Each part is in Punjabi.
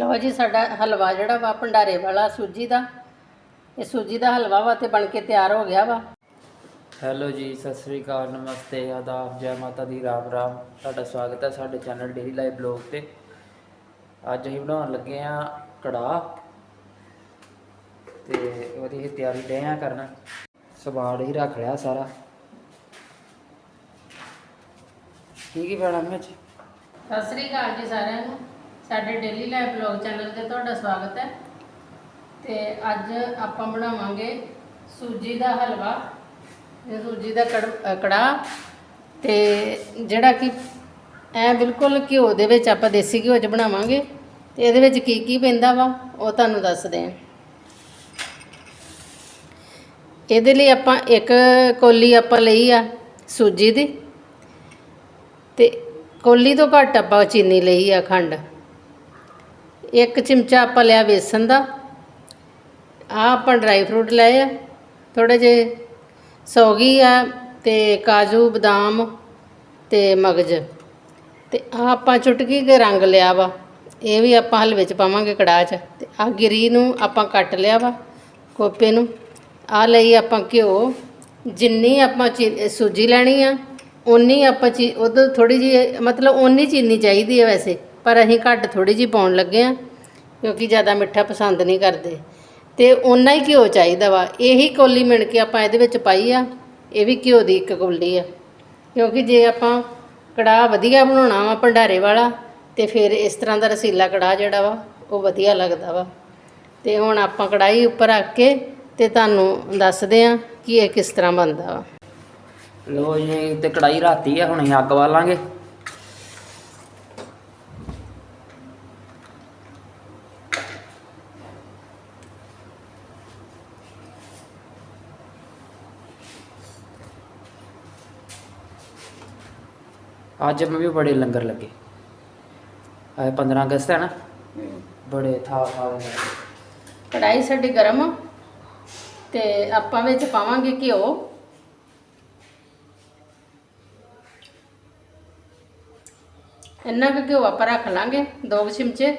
ਲਓ ਜੀ ਸਾਡਾ ਹਲਵਾ ਜਿਹੜਾ ਵਾ ਭੰਡਾਰੇ ਵਾਲਾ ਸੂਜੀ ਦਾ। ਇਹ ਸੂਜੀ ਦਾ ਹਲਵਾ ਵਾ ਤੇ ਬਣ ਕੇ ਤਿਆਰ ਹੋ ਗਿਆ ਵਾ। ਹੈਲੋ ਜੀ ਸਤਿ ਸ੍ਰੀ ਅਕਾਲ ਨਮਸਤੇ ਆਦਾਬ ਜੈ ਮਾਤਾ ਦੀ ਰਾਮ ਰਾਮ। ਤੁਹਾਡਾ ਸਵਾਗਤ ਹੈ ਸਾਡੇ ਚੈਨਲ ਡੇਲੀ ਲਾਈਵ ਬਲੌਗ ਤੇ। ਅੱਜ ਅਸੀਂ ਬਣਾਉਣ ਲੱਗੇ ਆ ਕੜਾਹ ਤੇ ਉਹਦੀ ਤਿਆਰੀ ਡੇ ਆ ਕਰਨ। ਸਵਾੜ ਹੀ ਰੱਖ ਲਿਆ ਸਾਰਾ। ਕੀ ਕੀ ਪੈਣਾ ਵਿੱਚ ਸਤਿ ਸ੍ਰੀ ਅਕਾਲ ਜੀ ਸਾਰਿਆਂ ਨੂੰ। ਸਾਡੇ ਡੇਲੀ ਲਾਈਫ ਬਲੌਗ ਚੈਨਲ ਤੇ ਤੁਹਾਡਾ ਸਵਾਗਤ ਹੈ। ਤੇ ਅੱਜ ਆਪਾਂ ਬਣਾਵਾਂਗੇ ਸੂਜੀ ਦਾ ਹਲਵਾ। ਇਹ ਸੂਜੀ ਦਾ ਕੜ- ਕੜਾਹ। ਤੇ ਜਿਹੜਾ ਕਿ ਐ ਬਿਲਕੁਲ ਘਿਓ ਦੇ ਵਿੱਚ ਆਪਾਂ ਦੇਸੀ ਘਿਓ 'ਚ ਬਣਾਵਾਂਗੇ। ਤੇ ਇਹਦੇ ਵਿੱਚ ਕੀ ਕੀ ਪੈਂਦਾ ਵਾ, ਉਹ ਤੁਹਾਨੂੰ ਦੱਸਦੇ ਹਾਂ। ਇਹਦੇ ਲਈ ਆਪਾਂ ਇੱਕ ਕੋਲੀ ਆਪਾਂ ਲਈ ਆ ਸੂਜੀ ਦੀ। ਤੇ ਕੋਲੀ ਤੋਂ ਘੱਟ ਆਪਾਂ ਚੀਨੀ ਲਈ ਆ ਖੰਡ। ਇੱਕ ਚਮਚਾ ਆਪਾਂ ਲਿਆ ਵੇਸਣ ਦਾ। ਆ ਆਪਾਂ ਡਰਾਈ ਫਰੂਟ ਲਏ ਆ। ਥੋੜੇ ਜਿਹੇ ਸੌਗੀ ਆ ਤੇ ਕਾਜੂ, ਬਦਾਮ ਤੇ ਮਗਜ। ਤੇ ਆ ਆਪਾਂ ਚੁਟਕੀ ਕੇ ਰੰਗ ਲਿਆ ਵਾ। ਇਹ ਵੀ ਆਪਾਂ ਹਲਵੇ ਚ ਪਾਵਾਂਗੇ ਕੜਾਹ ਚ। ਤੇ ਆ ਗਿਰੀ ਨੂੰ ਆਪਾਂ ਕੱਟ ਲਿਆ ਵਾ ਕੋਪੇ ਨੂੰ। ਆ ਲਈ ਆਪਾਂ ਘਿਓ। ਜਿੰਨੀ ਆਪਾਂ ਚੀ- ਸੂਜੀ ਲੈਣੀ ਆ ਉਨੀ ਆਪਾਂ ਚੀ ਉਦੋਂ ਥੋੜੀ ਜੀ ਮਤਲਬ ਉਨੀ ਚੀਨੀ ਚਾਹੀਦੀ ਹੈ ਵੈਸੇ। ਪਰ ਅਸੀਂ ਘੱਟ ਥੋੜੀ ਜੀ ਪਾਉਣ ਲੱਗੇ ਆ ਕਿਉਂਕਿ ਜ਼ਿਆਦਾ ਮਿੱਠਾ ਪਸੰਦ ਨਹੀਂ ਕਰਦੇ। ਤੇ ਉਨਾ ਹੀ ਘਿਓ ਚਾਹੀਦਾ ਵਾ। ਇਹੀ ਕੋਲੀ ਮਿਣ ਕੇ ਆਪਾਂ ਇਹਦੇ ਵਿੱਚ ਪਾਈ ਆ, ਇਹ ਵੀ ਘਿਓ ਦੀ ਇੱਕ ਕੋਲੀ ਆ। ਕਿਉਂਕਿ ਜੇ ਆਪਾਂ ਕੜਾਹ ਵਧੀਆ ਬਣਾਉਣਾ ਵਾ ਭੰਡਾਰੇ ਵਾਲਾ, ਤੇ ਫਿਰ ਇਸ ਤਰ੍ਹਾਂ ਦਾ ਰਸੀਲਾ ਕੜਾਹ ਜਿਹੜਾ ਵਾ, ਉਹ ਵਧੀਆ ਲੱਗਦਾ ਵਾ। ਤੇ ਹੁਣ ਆਪਾਂ ਕੜਾਈ ਉੱਪਰ ਰੱਖ ਕੇ ਤੇ ਤੁਹਾਨੂੰ ਦੱਸਦੇ ਆ ਕਿ ਇਹ ਕਿਸ ਤਰ੍ਹਾਂ ਬਣਦਾ ਵਾ। ਲੋ ਜੀ, ਤੇ ਕੜਾਈ ਰਾਤੀ ਆ, ਹੁਣ ਅਸੀਂ ਅੱਗ ਬਾਲਾਂਗੇ। ਅੱਜ ਮੈਂ ਵੀ ਬੜੇ ਲੰਗਰ ਲੱਗੇ। ਅੱਜ 15 ਅਗਸਤ ਹੈ ਨਾ, ਬੜੇ ਥਾ ਥਾ ਦੇ ਲੱਗੇ। ਕੜਾਈ ਸਾਡੀ ਗਰਮ ਆ ਤੇ ਆਪਾਂ ਵਿੱਚ ਪਾਵਾਂਗੇ ਘਿਓ। ਇੰਨਾ ਕੁ ਘਿਓ ਆਪਾਂ ਰੱਖ ਲਾਂਗੇ, ਦੋ ਕੁ ਚਮਚੇ,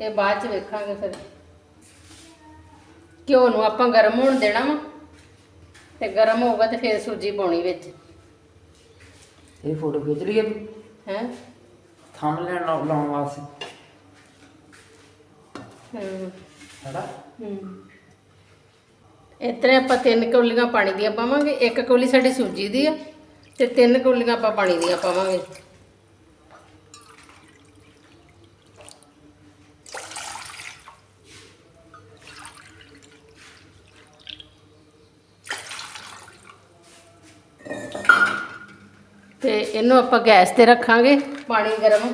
ਇਹ ਬਾਅਦ ਚ ਵੇਖਾਂਗੇ ਫਿਰ। ਘਿਓ ਨੂੰ ਆਪਾਂ ਗਰਮ ਹੋਣ ਦੇਣਾ ਵਾ, ਤੇ ਗਰਮ ਹੋਊਗਾ ਤੇ ਫਿਰ ਸੂਜੀ ਪਾਉਣੀ ਵਿੱਚ। ਇਹ ਫੋਟੋ ਖਿੱਚ ਲਈਏ ਹੈ? ਥੰਮ ਲੈਣ ਲਾਉਣ ਵਾਸਤੇ। ਹੂੰ। ਹੈਨਾ? ਹੂੰ। ਇਤਨੇ ਆਪਾਂ ਤਿੰਨ ਕੌਲੀਆਂ ਪਾਣੀ ਦੀਆਂ ਪਾਵਾਂਗੇ। ਇੱਕ ਕੌਲੀ ਸਾਡੀ ਸੂਜੀ ਦੀ ਆ ਤੇ ਤਿੰਨ ਕੌਲੀਆਂ ਆਪਾਂ ਪਾਣੀ ਦੀਆਂ ਪਾਵਾਂਗੇ। ਤੇ ਇਹਨੂੰ ਆਪਾਂ ਗੈਸ ਤੇ ਰੱਖਾਂਗੇ। ਪਾਣੀ ਗਰਮ।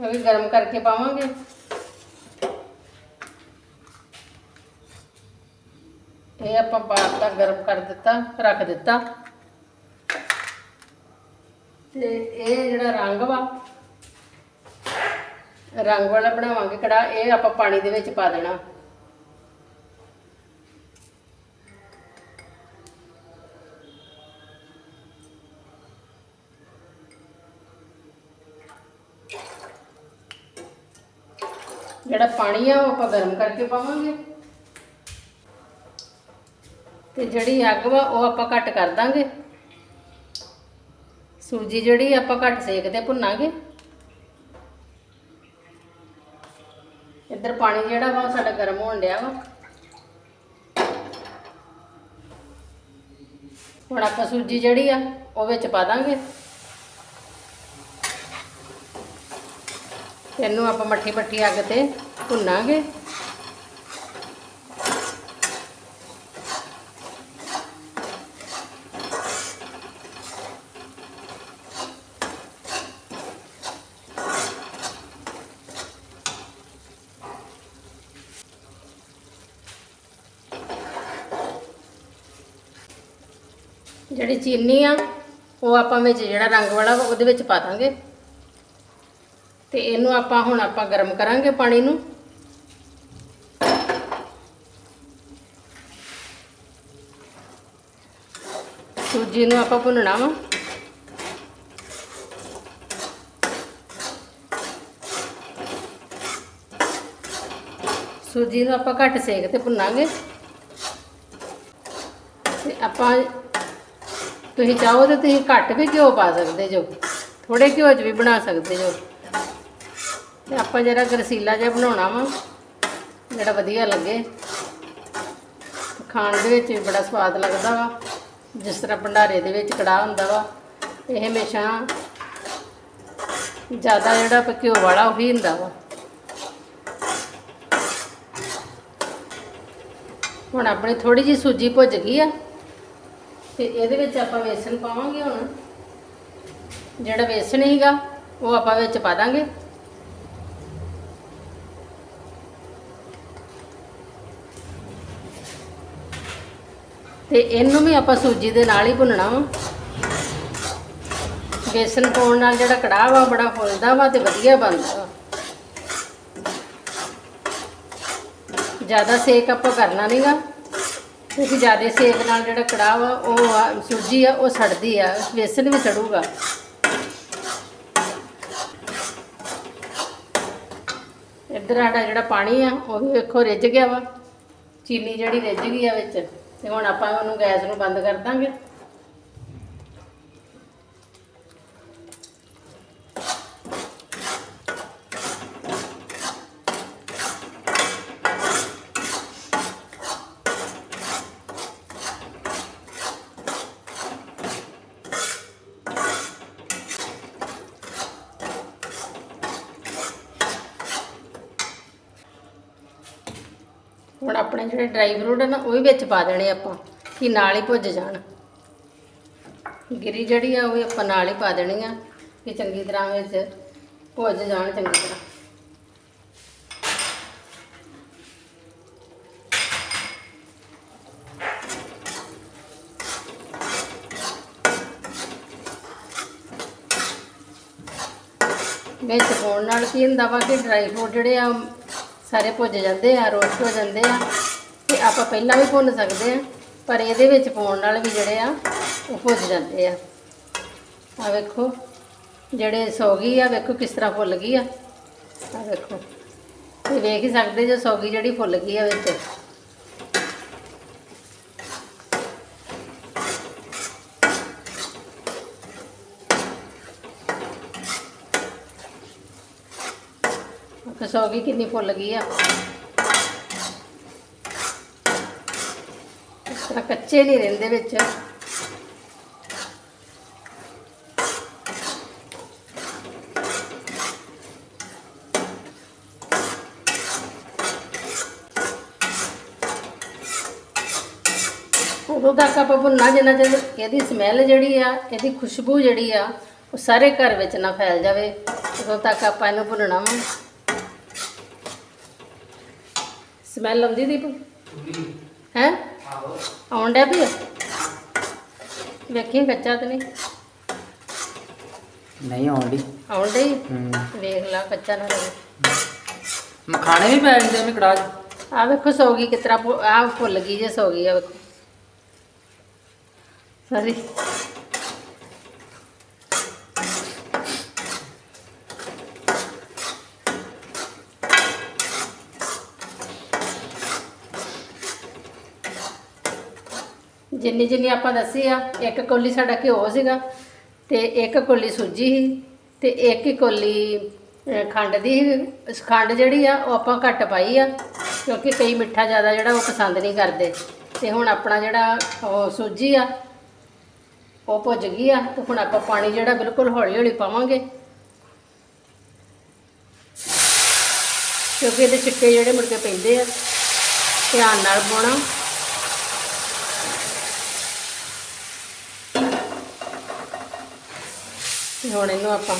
ਉਹ ਵੀ ਗਰਮ ਕਰਕੇ ਪਾਵਾਂਗੇ। ਇਹ ਆਪਾਂ ਪਾਤਾ ਗਰਮ ਕਰ ਦਿੱਤਾ, ਰੱਖ ਦਿੱਤਾ। ਤੇ ਇਹ ਜਿਹੜਾ ਰੰਗ ਵਾ, ਰੰਗ ਵਾਲਾ ਬਣਾਵਾਂਗੇ ਕੜਾ ਇਹ ਆਪਾਂ ਪਾਣੀ ਦੇ ਵਿੱਚ ਪਾ ਦੇਣਾ। ਜਿਹੜਾ ਪਾਣੀ ਆ ਉਹ ਆਪਾਂ ਗਰਮ ਕਰਕੇ ਪਾਵਾਂਗੇ। ਤੇ ਜਿਹੜੀ ਅੱਗ ਵਾ ਉਹ ਆਪਾਂ ਘੱਟ ਕਰ ਦਾਂਗੇ। ਸੂਜੀ ਜਿਹੜੀ ਆਪਾਂ ਘੱਟ ਸੇਕ ਤੇ ਭੁੰਨਾਂਗੇ। ਇੱਧਰ ਪਾਣੀ ਜਿਹੜਾ ਵਾ ਉਹ ਸਾਡਾ ਗਰਮ ਹੋਣ ਡਿਆ ਵਾ। ਹੁਣ ਆਪਾਂ ਸੂਜੀ ਜਿਹੜੀ ਆ ਉਹ ਵਿੱਚ ਪਾ ਦਾਂਗੇ। ਇਹਨੂੰ ਆਪਾਂ ਮੱਠੀ ਮੱਠੀ ਅੱਗ ਤੇ ਭੁੰਨਾਂਗੇ। ਜਿਹੜੀ ਚੀਨੀ ਆ, ਉਹ ਆਪਾਂ ਵਿੱਚ ਜਿਹੜਾ ਰੰਗ ਵਾਲਾ ਵਾ, ਉਹਦੇ ਵਿੱਚ ਪਾ ਦਾਂਗੇ। ਤੇ ਇਹਨੂੰ ਆਪਾਂ ਹੁਣ ਆਪਾਂ ਗਰਮ ਕਰਾਂਗੇ ਪਾਣੀ ਨੂੰ। ਸੂਜੀ ਨੂੰ ਆਪਾਂ ਭੁੰਨਣਾ ਵਾ। ਸੂਜੀ ਨੂੰ ਆਪਾਂ ਘੱਟ ਸੇਕ ਤੇ ਭੁੰਨਾਂਗੇ। ਤੇ ਆਪਾਂ ਤੁਸੀਂ ਚਾਹੋ ਤਾਂ ਤੁਸੀਂ ਘੱਟ ਵੀ ਘਿਓ ਪਾ ਸਕਦੇ ਜੋ। ਥੋੜੇ ਘਿਓ 'ਚ ਵੀ ਬਣਾ ਸਕਦੇ ਜੋ। ਤੇ ਆਪਾਂ ਜਿਹੜਾ ਗਰਸੀਲਾ ਜਿਹਾ ਬਣਾਉਣਾ ਵਾ, ਜਿਹੜਾ ਵਧੀਆ ਲੱਗੇ। ਖਾਣ ਦੇ ਵਿੱਚ ਵੀ ਬੜਾ ਸਵਾਦ ਲੱਗਦਾ ਵਾ। ਜਿਸ ਤਰ੍ਹਾਂ ਭੰਡਾਰੇ ਦੇ ਵਿੱਚ ਕੜਾਹ ਹੁੰਦਾ ਵਾ, ਇਹ ਹਮੇਸ਼ਾ ਜ਼ਿਆਦਾ ਜਿਹੜਾ ਘਿਓ ਵਾਲਾ ਉਹੀ ਹੁੰਦਾ ਵਾ। ਹੁਣ ਆਪਣੀ ਥੋੜੀ ਜੀ ਸੂਜੀ ਭੁੱਜ ਗਈ ਆ, ਤੇ ਇਹਦੇ ਵਿੱਚ ਆਪਾਂ ਵੇਸਣ ਪਾਵਾਂਗੇ ਹੁਣ। ਜਿਹੜਾ ਵੇਸਣ ਹੀਗਾ, ਉਹ ਆਪਾਂ ਵਿੱਚ ਪਾ ਦਾਂਗੇ। ਤੇ ਇਹਨੂੰ ਵੀ ਆਪਾਂ ਸੂਜੀ ਦੇ ਨਾਲ ਹੀ ਭੁੰਨਣਾ ਵਾ। ਬੇਸਨ ਪਾਉਣ ਨਾਲ ਜਿਹੜਾ ਕੜਾਹ ਵਾ, ਬੜਾ ਫੁੱਲਦਾ ਵਾ ਤੇ ਵਧੀਆ ਬਣਦਾ ਵਾ। ਜ਼ਿਆਦਾ ਸੇਕ ਆਪਾਂ ਕਰਨਾ ਨਹੀਂਗਾ ਕਿਉਂਕਿ ਜ਼ਿਆਦਾ ਸੇਕ ਨਾਲ ਜਿਹੜਾ ਕੜਾਹ ਵਾ, ਉਹ ਆ, ਸੂਜੀ ਆ, ਉਹ ਸੜਦੀ ਆ। ਬੇਸਨ ਵੀ ਸੜੂਗਾ। ਇੱਧਰ ਸਾਡਾ ਜਿਹੜਾ ਪਾਣੀ ਆ, ਉਹ ਵੀ ਵੇਖੋ ਰਿੱਝ ਗਿਆ ਵਾ। ਚੀਨੀ ਜਿਹੜੀ ਰਿੱਝ ਗਈ ਆ ਵਿੱਚ। ਤੇ ਹੁਣ ਆਪਾਂ ਉਹਨੂੰ ਗੈਸ ਨੂੰ ਬੰਦ ਕਰ ਦਾਂਗੇ। ਹੁਣ ਆਪਣੇ ਜਿਹੜੇ ਡਰਾਈ ਫਰੂਟ ਆ ਨਾ, ਉਹ ਵੀ ਵਿੱਚ ਪਾ ਦੇਣੇ ਆਪਾਂ, ਕਿ ਨਾਲ ਹੀ ਭੁੱਜ ਜਾਣ। ਗਿਰੀ ਜਿਹੜੀ ਆ, ਉਹ ਵੀ ਆਪਾਂ ਨਾਲ ਹੀ ਪਾ ਦੇਣੀ ਆ, ਕਿ ਚੰਗੀ ਤਰ੍ਹਾਂ ਵਿੱਚ ਭੁੱਜ ਜਾਣ ਚੰਗੀ ਤਰ੍ਹਾਂ। ਵਿੱਚ ਪਾਉਣ ਨਾਲ ਕੀ ਹੁੰਦਾ ਵਾ ਕਿ ਡਰਾਈ ਫਰੂਟ ਜਿਹੜੇ ਆ ਸਾਰੇ ਭੁੱਜ ਜਾਂਦੇ ਆ ਰੋਸਟ ਹੋ ਜਾਂਦੇ ਆ ਤੇ ਆਪਾਂ ਪਹਿਲਾਂ ਵੀ ਭੁੰਨ ਸਕਦੇ ਆ, ਪਰ ਇਹਦੇ ਵਿੱਚ ਪਾਉਣ ਨਾਲ ਵੀ ਜਿਹੜੇ ਆ, ਉਹ ਭੁੱਜ ਜਾਂਦੇ ਆ। ਆ ਵੇਖੋ, ਜਿਹੜੇ ਸੌਗੀ ਆ, ਵੇਖੋ ਕਿਸ ਤਰ੍ਹਾਂ ਫੁੱਲ ਗਈ ਆ। ਆ ਵੇਖੋ ਇਹ ਵੇਖ ਹੀ ਸਕਦੇ ਜੋ ਸੌਗੀ ਜਿਹੜੀ ਫੁੱਲ ਗਈ ਆ ਵਿੱਚ। ਕਸੌਗੀ ਕਿੰਨੀ ਫੁੱਲ ਗਈ ਆ? ਇਸ ਤਰ੍ਹਾਂ ਕੱਚੇ ਨਹੀਂ ਰਹਿੰਦੇ ਵਿੱਚ। ਉਦੋਂ ਤੱਕ ਆਪਾਂ ਭੁੰਨਾ ਜਿੰਨਾ ਚਿਰ ਇਹਦੀ ਸਮੈਲ ਜਿਹੜੀ ਆ, ਇਹਦੀ ਖੁਸ਼ਬੂ ਜਿਹੜੀ ਆ, ਉਹ ਸਾਰੇ ਘਰ ਵਿੱਚ ਨਾ ਫੈਲ ਜਾਵੇ। ਉਦੋਂ ਤੱਕ ਆਪਾਂ ਇਹਨੂੰ ਭੁੰਨਣਾ ਵਾ। ਸਮੈਲ ਆਉਂਦੀ ਦੀ ਹੈ? ਆਉਣ ਡਿਆ ਵੀ ਵੇਖੀ ਕੱਚਾ ਤੇ ਨਹੀਂ? ਨਹੀਂ ਆਉਂਦੀ ਆਉਣ ਡਈ? ਵੇਖ ਲਾ ਕੱਚਾ ਨਾ ਰਹੇ। ਮਖਾਣੇ ਵੀ ਪੈ ਜਾਂਦੇ ਮੈਂ ਕੜਾਹ 'ਚ। ਆ ਵੇਖੋ ਸੌਗੀ ਕਿਤਰਾ ਆ ਫੁੱਲ ਗਈ ਜੇ ਸੌਗੀ ਆ ਵੇਖੋ। ਸਾਰੀ ਜਿੰਨੀ ਜਿੰਨੀ ਆਪਾਂ ਦੱਸੀ ਆ, ਇੱਕ ਕੋਲੀ ਸਾਡਾ ਘਿਓ ਸੀਗਾ ਤੇ ਇੱਕ ਕੋਲੀ ਸੂਜੀ ਸੀ ਤੇ ਇੱਕ ਹੀ ਕੋਲੀ ਖੰਡ ਦੀ ਸੀ। ਖੰਡ ਜਿਹੜੀ ਆ, ਉਹ ਆਪਾਂ ਘੱਟ ਪਾਈ ਆ, ਕਿਉਂਕਿ ਕਈ ਮਿੱਠਾ ਜ਼ਿਆਦਾ ਜਿਹੜਾ ਉਹ ਪਸੰਦ ਨਹੀਂ ਕਰਦੇ। ਤੇ ਹੁਣ ਆਪਣਾ ਜਿਹੜਾ ਉਹ ਸੂਜੀ ਆ, ਉਹ ਭੁੱਜ ਗਈ ਆ, ਤੇ ਹੁਣ ਆਪਾਂ ਪਾਣੀ ਜਿਹੜਾ ਬਿਲਕੁਲ ਹੌਲੀ ਹੌਲੀ ਪਾਵਾਂਗੇ। ਕਿਉਂਕਿ ਇਹਦੇ ਛਿੱਟੇ ਜਿਹੜੇ ਮੁੜ ਕੇ ਪੈਂਦੇ ਆ, ਧਿਆਨ ਨਾਲ ਪਾਉਣਾ। ਹੁਣ ਇਹਨੂੰ ਆਪਾਂ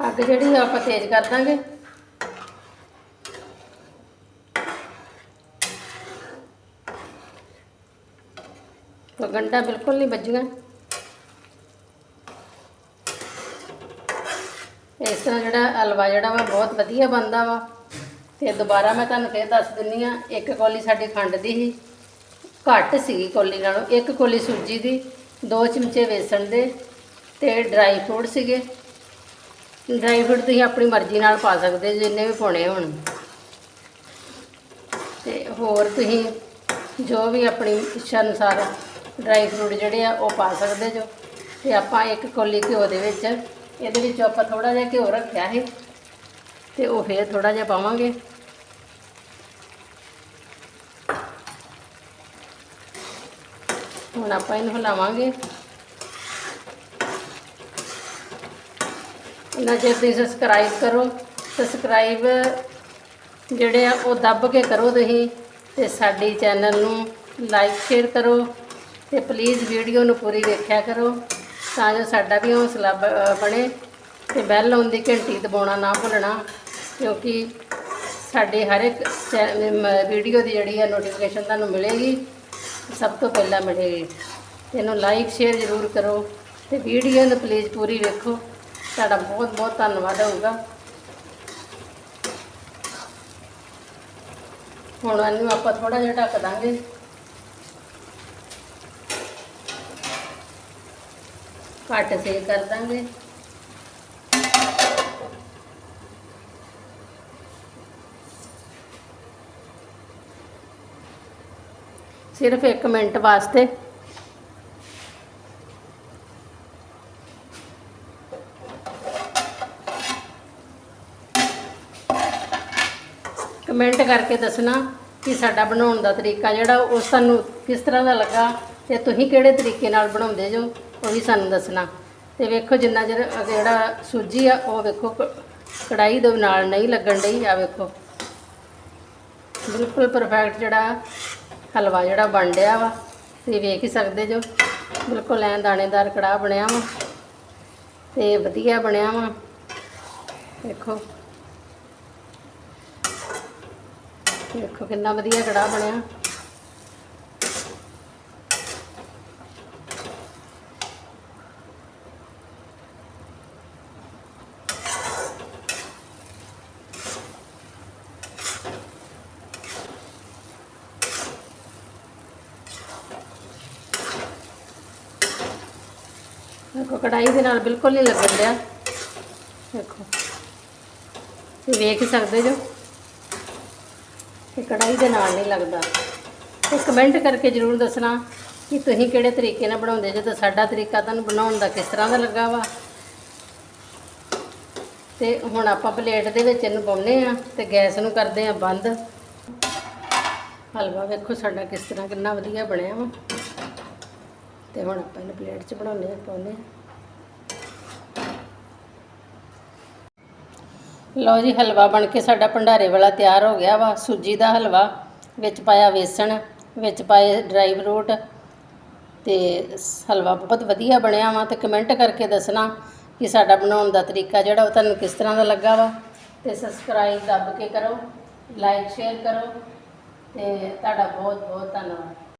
ਅੱਗ ਜਿਹੜੀ ਆ ਆਪਾਂ ਤੇਜ਼ ਕਰ ਦਾਂਗੇ। ਤਾਂ ਗੰਢਾ ਬਿਲਕੁਲ ਨਹੀਂ ਵੱਜੂਗਾ ਤਰ੍ਹਾਂ ਜਿਹੜਾ ਹਲਵਾ ਜਿਹੜਾ ਵਾ, ਬਹੁਤ ਵਧੀਆ ਬਣਦਾ ਵਾ। ਤੇ ਦੁਬਾਰਾ ਮੈਂ ਤੁਹਾਨੂੰ ਫੇਰ ਦੱਸ ਦਿੰਨੀ ਆ, ਇੱਕ ਕੌਲੀ ਸਾਡੀ ਖੰਡ ਦੀ ਸੀ। ਘੱਟ ਸੀਗੀ ਕੋਲੀ ਨਾਲੋਂ, ਇੱਕ ਕੋਲੀ ਸੂਜੀ ਦੀ, ਦੋ ਚਮਚੇ ਵੇਸਣ ਦੇ ਤੇ ਡਰਾਈ ਫਰੂਟ ਸੀਗੇ। ਡਰਾਈ ਫਰੂਟ ਤੁਸੀਂ ਆਪਣੀ ਮਰਜ਼ੀ ਨਾਲ ਪਾ ਸਕਦੇ ਜਿੰਨੇ ਵੀ ਪਾਉਣੇ ਹੋਣ। ਤੇ ਹੋਰ ਤੁਸੀਂ ਜੋ ਵੀ ਆਪਣੀ ਇੱਛਾ ਅਨੁਸਾਰ ਡਰਾਈ ਫਰੂਟ ਜਿਹੜੇ ਆ, ਉਹ ਪਾ ਸਕਦੇ ਜੋ। ਤੇ ਆਪਾਂ ਇੱਕ ਕੋਲੀ ਘਿਓ ਦੇ ਵਿੱਚ ਇਹਦੇ ਵਿੱਚ ਆਪਾਂ ਥੋੜਾ ਜਿਹਾ ਘਿਓ ਰੱਖਿਆ ਹੈ ਤੇ ਉਹ ਫੇਰ ਥੋੜਾ ਜਿਹਾ ਪਾਵਾਂਗੇ। ਹੁਣ ਆਪਾਂ ਇਹਨੂੰ ਹਿਲਾਵਾਂਗੇ। ਇਹਨਾਂ ਜੇ ਤੁਸੀਂ ਸਬਸਕ੍ਰਾਈਬ ਕਰੋ। ਸਬਸਕ੍ਰਾਈਬ ਜਿਹੜੇ ਆ ਉਹ ਦੱਬ ਕੇ ਕਰੋ ਤੁਸੀਂ ਤੇ ਸਾਡੀ ਚੈਨਲ ਨੂੰ ਲਾਈਕ ਸ਼ੇਅਰ ਕਰੋ ਤੇ ਪਲੀਜ਼ ਵੀਡੀਓ ਨੂੰ ਪੂਰੀ ਵੇਖਿਆ ਕਰੋ। ਤਾਂ ਜੋ ਸਾਡਾ ਵੀ ਹੌਸਲਾ ਬ- ਬਣੇ ਤੇ ਬੈਲ ਆਉਂਦੀ ਘੰਟੀ ਦਬਾਉਣਾ ਨਾ ਭੁੱਲਣਾ, ਕਿਉਂਕਿ ਸਾਡੇ ਹਰ ਇੱਕ ਵੀਡੀਓ ਦੀ ਜਿਹੜੀ ਹੈ ਨੋਟੀਫਿਕੇਸ਼ਨ ਤੁਹਾਨੂੰ ਮਿਲੇਗੀ, ਸਭ ਤੋਂ ਪਹਿਲਾਂ ਮਿਲੇਗੀ। ਇਹਨੂੰ ਲਾਈਕ ਸ਼ੇਅਰ ਜ਼ਰੂਰ ਕਰੋ ਤੇ ਵੀਡੀਓ ਨੂੰ ਪਲੀਜ਼ ਪੂਰੀ ਵੇਖੋ। ਤੁਹਾਡਾ ਬਹੁਤ ਬਹੁਤ ਧੰਨਵਾਦ ਹੋਊਗਾ। ਹੁਣ ਇਹਨੂੰ ਆਪਾਂ ਥੋੜਾ ਜਿਹਾ ਢੱਕ ਦਾਂਗੇ। ਘੱਟ ਸੇਕ ਕਰ ਦਾਂਗੇ। ਸਿਰਫ 1 ਮਿੰਟ ਵਾਸਤੇ। ਕਮੈਂਟ ਕਰਕੇ ਦੱਸਣਾ ਕਿ ਸਾਡਾ ਬਣਾਉਣ ਦਾ ਤਰੀਕਾ ਜਿਹੜਾ ਉਹ ਸਾਨੂੰ ਕਿਸ ਤਰ੍ਹਾਂ ਦਾ ਲੱਗਾ ਤੇ ਤੁਸੀਂ ਕਿਹੜੇ ਤਰੀਕੇ ਨਾਲ ਬਣਾਉਂਦੇ ਜੋ। ਉਹ ਵੀ ਸਾਨੂੰ ਦੱਸਣਾ। ਤੇ ਵੇਖੋ ਜਿੰਨਾ ਚਿਰ ਜਿਹੜਾ ਸੂਜੀ ਆ, ਉਹ ਵੇਖੋ ਕ- ਕੜਾਈ ਦੇ ਨਾਲ ਨਹੀਂ ਲੱਗਣ ਡਈ ਆ ਵੇਖੋ। ਬਿਲਕੁਲ ਪਰਫੈਕਟ ਜਿਹੜਾ ਹਲਵਾ ਜਿਹੜਾ ਬਣ ਰਿਹਾ ਵਾ, ਤੁਸੀਂ ਵੇਖ ਹੀ ਸਕਦੇ ਜੋ। ਬਿਲਕੁਲ ਐਂ ਦਾਣੇਦਾਰ ਕੜਾਹ ਬਣਿਆ ਵਾ, ਤੇ ਵਧੀਆ ਬਣਿਆ ਵਾ। ਵੇਖੋ। ਦੇਖੋ ਕਿੰਨਾ ਵਧੀਆ ਕੜਾਹ ਬਣਿਆ। ਦੇਖੋ ਕੜਾਈ ਦੇ ਨਾਲ ਬਿਲਕੁਲ ਨਹੀਂ ਲੱਗਣ ਡਿਆ। ਦੇਖੋ, ਤੁਸੀਂ ਵੇਖ ਹੀ ਸਕਦੇ ਜੋ ਕਿ ਕੜਾਈ ਦੇ ਨਾਲ ਨਹੀਂ ਲੱਗਦਾ। ਤੇ ਕਮੈਂਟ ਕਰਕੇ ਜਰੂਰ ਦੱਸਣਾ ਕਿ ਤੁਸੀਂ ਕਿਹੜੇ ਤਰੀਕੇ ਨਾਲ ਬਣਾਉਂਦੇ ਜੇ, ਤਾਂ ਸਾਡਾ ਤਰੀਕਾ ਤੁਹਾਨੂੰ ਬਣਾਉਣ ਦਾ ਕਿਸ ਤਰ੍ਹਾਂ ਦਾ ਲੱਗਾ ਵਾ। ਤੇ ਹੁਣ ਆਪਾਂ ਪਲੇਟ ਦੇ ਵਿੱਚ ਇਹਨੂੰ ਪਾਉਨੇ ਆ ਤੇ ਗੈਸ ਨੂੰ ਕਰਦੇ ਆ ਬੰਦ। ਹਲਵਾ ਵੇਖੋ ਸਾਡਾ ਕਿਸ ਤਰ੍ਹਾਂ ਕਿੰਨਾ ਵਧੀਆ ਬਣਿਆ ਵਾ। ਤੇ ਹੁਣ ਆਪਾਂ ਇਹਨੂੰ ਪਲੇਟ 'ਚ ਬਣਾਉਨੇ ਆ ਪਾਉਨੇ ਆ ਲਓ ਜੀ, ਹਲਵਾ ਬਣ ਕੇ ਸਾਡਾ ਭੰਡਾਰੇ ਵਾਲਾ ਤਿਆਰ ਹੋ ਗਿਆ ਵਾ। ਸੂਜੀ ਦਾ ਹਲਵਾ, ਵਿੱਚ ਪਾਇਆ ਵੇਸਣ, ਵਿੱਚ ਪਾਏ ਡਰਾਈ ਫਰੂਟ ਤੇ ਹਲਵਾ ਬਹੁਤ ਵਧੀਆ ਬਣਿਆ ਵਾ। ਤੇ ਕਮੈਂਟ ਕਰਕੇ ਦੱਸਣਾ ਕਿ ਸਾਡਾ ਬਣਾਉਣ ਦਾ ਤਰੀਕਾ ਜਿਹੜਾ ਉਹ ਤੁਹਾਨੂੰ ਕਿਸ ਤਰ੍ਹਾਂ ਦਾ ਲੱਗਾ ਵਾ। ਤੇ ਸਬਸਕ੍ਰਾਈਬ ਦੱਬ ਕੇ ਕਰੋ ਲਾਈਕ ਸ਼ੇਅਰ ਕਰੋ ਤੇ ਤੁਹਾਡਾ ਬਹੁਤ ਬਹੁਤ ਧੰਨਵਾਦ।